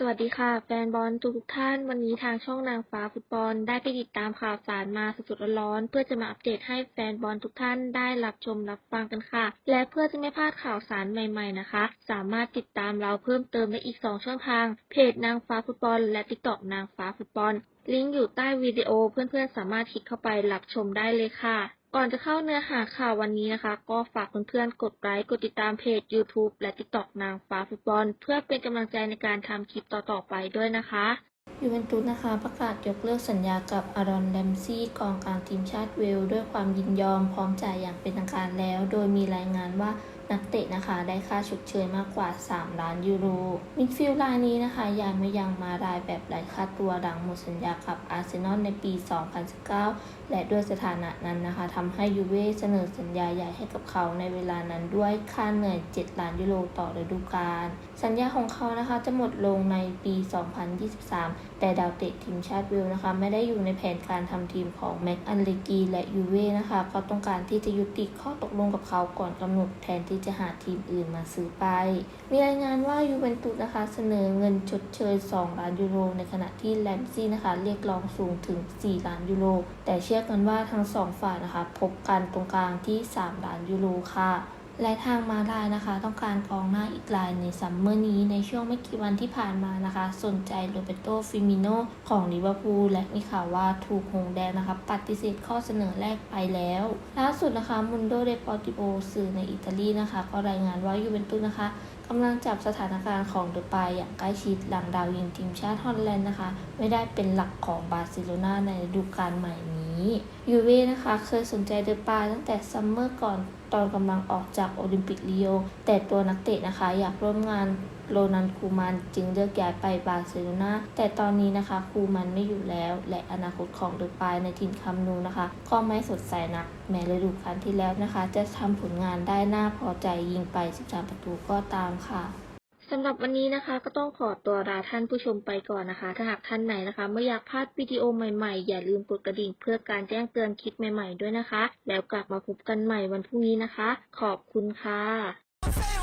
สวัสดีค่ะ แฟนบอลทุกท่านวันนี้ทางช่องนางฟ้าฟุตบอลได้ไปติดตามข่าวสารมาสดๆร้อนๆเพื่อจะมาอัปเดตให้แฟนบอลทุกท่านได้รับชมรับฟังกันค่ะ และเพื่อจะไม่พลาดข่าวสารใหม่ ๆนะคะ สามารถติดตามเราเพิ่มเติมได้อีก 2 ช่องทาง เพจนางฟ้าฟุตบอล และ TikTok นางฟ้าฟุตบอล ลิงก์อยู่ใต้วิดีโอเพื่อนๆสามารถคลิกเข้าไปรับชมได้เลยค่ะ ก่อนจะเข้าเนื้อหาข่าววันนี้นะคะ ก็ฝากเพื่อนๆ กดไลค์ กดติดตามเพจ YouTube และ TikTok นางฟ้าฟุตบอล เพื่อเป็นกำลังใจในการทำคลิปต่อๆไปด้วยนะคะยูเวนตุสนะคะ ประกาศยกเลิกสัญญากับอารอนแรมซี่กองกลางทีมชาติเวล ด้วยความยินยอมพร้อมจ่ายอย่างเป็นทางการแล้ว โดยมีรายงานว่า นักเตะนะคะได้ค่าชดเชยมากกว่า 3 ล้านยูโร มิดฟิลด์รายนี้นะคะย้ายมายังมารายแบบไร้ค่าตัวหลังหมดสัญญากับอาร์เซนอลในปี 2019 และด้วยสถานะนั้นนะคะทำให้ยูเว่เสนอสัญญาใหญ่ให้กับเขาในเวลานั้นด้วยค่าเหนื่อย 7 ล้านยูโรต่อฤดูกาล สัญญาของเขานะคะจะหมดลงในปี 2023 แต่ดาวเตะทีมชาติเวลนะคะไม่ได้อยู่ในแผนการทำทีมของแม็กอันเลกีและยูเว่นะคะก็ต้องการที่จะยุติข้อตกลงกับเขาก่อนกำหนดแทนที่จะหาทีมอื่นมาซื้อไป มีรายงานว่ายูเวนตุสนะคะเสนอเงินชดเชย 2 ล้านยูโร ในขณะที่แลมซี่นะคะเรียกร้องสูงถึง 4 ล้านยูโร แต่เชื่อกันว่าทั้งสองฝ่ายนะคะพบกันตรงกลางที่ 3 ล้านยูโรค่ะ และทางมาลายนะคะ ต้องการกองหน้าอีกรายในซัมเมอร์นี้ในช่วงไม่กี่วันที่ผ่านมานะคะ สนใจโรเบโตฟิมิโนของลิเวอร์พูลและมีข่าวว่าถูกหงแดงนะคะ ปฏิเสธข้อเสนอแรกไปแล้วล่าสุดนะคะมุนโดเดปอติโ o สื่อในอิตาลีนะคะ ก็รายงานว่ายูเวนตุสนะคะกำลังจับสถานการณ์ของเดอปายอย่างใกล้ชิดหลังดาวยิงทีมชาติฮอลแลนด์นะคะ ไม่ได้เป็นหลักของบาร์เซโลนาในฤดูกาลใหม่นี้ ยูเว่นะคะเคยสนใจเดอปายตั้งแต่ซัมเมอร์ก่อนตอนกำลังออกจากโอลิมปิกริโอ แต่ตัวนักเตะนะคะอยากร่วมงานโรนันคูมันจึงเลือกย้ายไปบาร์เซโลนาแต่ตอนนี้นะคะคูมันไม่อยู่แล้ว และอนาคตของเดอปายในถิ่นคัมนูนะคะ ก็ไม่สดใสนัก แม้ฤดูกาลที่แล้วนะคะ จะทำผลงานได้น่าพอใจยิงไป 13 ประตูก็ตามค่ะ สำหรับวันนี้นะคะก็ต้องขอตัวลาท่านผู้ชมไปก่อนนะคะ ถ้าหากท่านไหนนะคะไม่อยากพลาดวิดีโอใหม่ๆ อย่าลืมกดกระดิ่งเพื่อการแจ้งเตือนคลิปใหม่ๆด้วยนะคะ แล้วกลับมาพบกันใหม่วันพรุ่งนี้นะคะ ขอบคุณค่ะ